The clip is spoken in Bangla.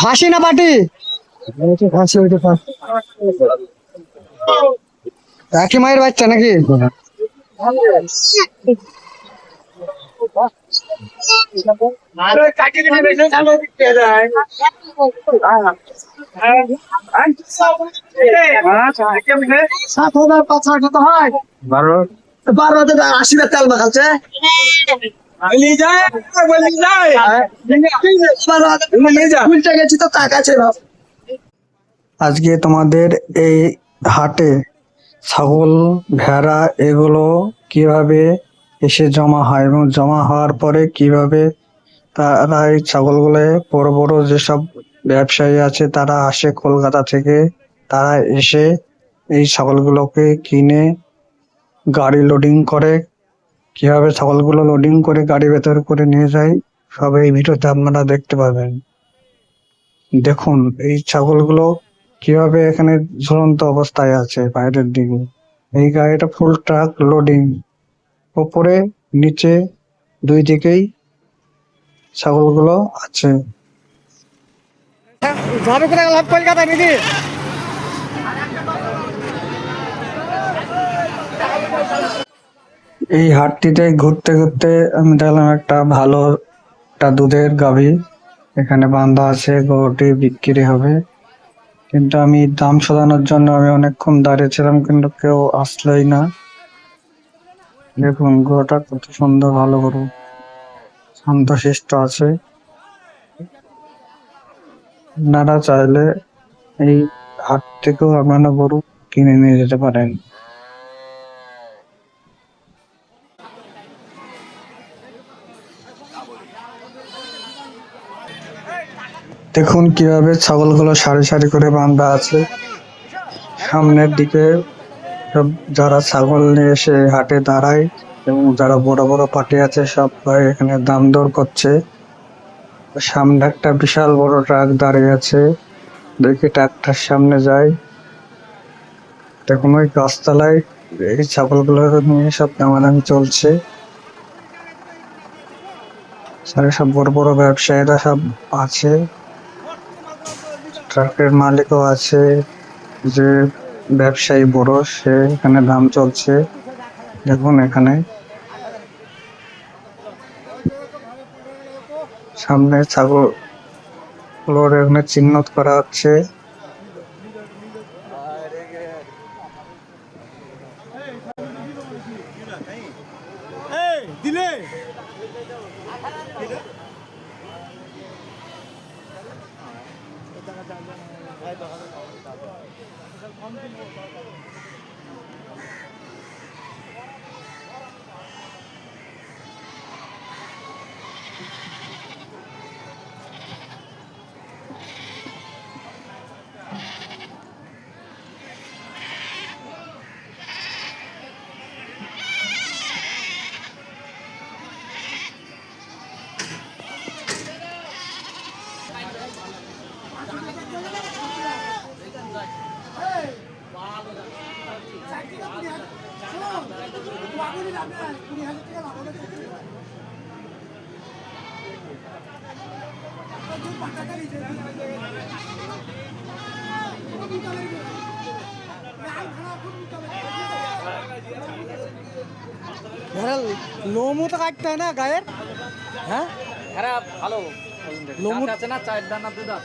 খাসি না পাটি? খাসি ওইটা একই মায়ের বাচ্চা নাকি? সাত হাজার পাঁচ হাজার হয় বারো বারো আশি তেল মাখাচ্ছে আজকে তোমাদের এই হাটে, ছাগল, ভেড়া, এগুলো কীভাবে এসে জমা হয় এবং জমা হওয়ার পরে কীভাবে তারা এই ছাগলগুলো বড় বড় যেসব ব্যবসায়ী আছে, তারা আসে কলকাতা থেকে, তারা এসে এই ছাগলগুলোকে কিনে গাড়ি লোডিং করে। কীভাবে ছাগলগুলো লোডিং করে গাড়ি ভেতর করে নিয়ে যায়, সব এই ভিডিওতে আপনারা দেখতে পাবেন। দেখুন, এই ছাগলগুলো কীভাবে এখানে ঝুলন্ত অবস্থায় আছে বাইরের দিকে। এই গাড়িটা ফুল ট্রাক লোডিং উপরে নিচে দুই দিকেই ছাগলগুলো আছে। গেলাম নাকি? এই হাটটিতে ঘুরতে ঘুরতে আমি দেখলাম একটা ভালো একটা দুধের গাভী। এখানে বান্ধা আছে গরুটি বিক্রি হবে। কিন্তু আমি দাম শোধানোর জন্য আমি অনেকক্ষণ দাঁড়িয়েছিলাম কিন্তু কেউ আসলোই না। দেখুন গরুটা কত সুন্দর, ভালো গরু শান্তশিষ্ট আছে। আপনারা চাইলে এই হাট থেকেও আপনারা গরু কিনে নিয়ে যেতে পারেন। দেখুন কীভাবে ছাগলগুলো সারি সারি করে বাঁধা আছে। সামনের দিকে যারা ছাগল নিয়ে এসে হাটে দাঁড়ায় এবং যারা বড় বড় পার্টি আছে সব এখানে দাম দর করছে। সামনে একটা বিশাল বড় ট্রাক দাঁড়িয়ে আছে। দেখি ট্রাকটার সামনে যায় দেখুন ওই গাছতলায় এই ছাগলগুলো নিয়ে সব দামাদামি চলছে। সব বড় বড় ব্যবসায়ীরা সব আছে। ট্রাকের মালিকও আছে যে ব্যবসায়ী বড় সে এখানে দাম চলছে। দেখুন এখানে। সামনে ছাগল এখানে চিহ্নত করা হচ্ছে। লোমও তো কাটতে হয় না গায়ের? হ্যাঁ? এরা ভালো। দাঁত আছে না? চায়ের দানা দু দাঁত।